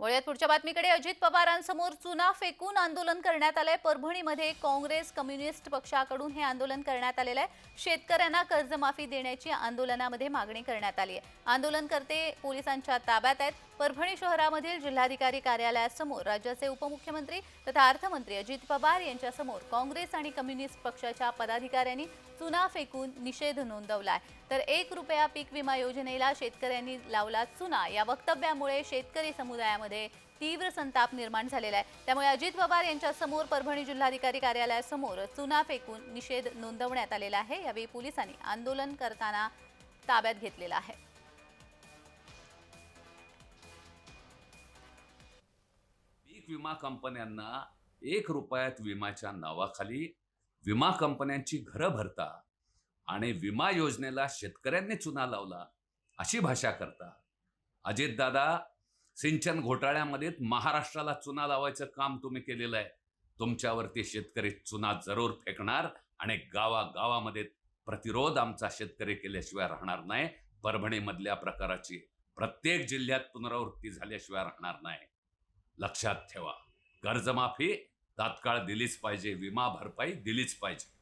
वळूयात पुढच्या बातमीकडे. अजित पवारांसमोर चुना फेकून आंदोलन करण्यात आलंय. परभणीमध्ये काँग्रेस कम्युनिस्ट पक्षाकडून हे आंदोलन करण्यात आलेलं आहे. शेतकऱ्यांना कर्जमाफी देण्याची आंदोलनामध्ये मागणी करण्यात आली आहे. आंदोलनकर्ते पोलिसांच्या ताब्यात आहेत. परभणी शहरामधील जिल्हाधिकारी कार्यालयासमोर राज्याचे उपमुख्यमंत्री तथा अर्थमंत्री अजित पवार यांच्यासमोर काँग्रेस आणि कम्युनिस्ट पक्षाच्या पदाधिकाऱ्यांनी चुना फेकून निषेध नोंदवलाय. तर एक रुपया पीक विमा योजनेला शेतकऱ्यांनी लावला चुना. या वक्तव्यामुळे शेतकरी समुदायामध्ये तीव्र संताप निर्माण झालेला आहे. त्यामुळे अजित पवार यांच्या समोर परभणी जिल्हाधिकारी कार्यालयासमोर चुना फेकून निषेध नोंदवण्यात आलेला आहे. यावेळी पोलिसांनी आंदोलन करताना ताब्यात घेतलेला आहे. पीक विमा कंपन्यांना एक रुपयात विमाच्या नावाखाली विमा कंपन्यांची घरं भरता आणि विमा योजनेला शेतकऱ्यांनी चुना लावला अशी भाषा करता. अजितदादा सिंचन घोटाळ्यामध्ये महाराष्ट्राला चुना लावायचं काम तुम्ही केलेलं आहे. तुमच्यावरती शेतकरी चुना जरूर फेकणार आणि गावागावामध्ये प्रतिरोध आमचा शेतकरी केल्याशिवाय राहणार नाही. परभणीमधल्या प्रकाराची प्रत्येक जिल्ह्यात पुनरावृत्ती झाल्याशिवाय राहणार नाही. लक्षात ठेवा. कर्जमाफी तात्काळ दिलीच पाहिजे विमा भरपाई दिलीच पाहिजे.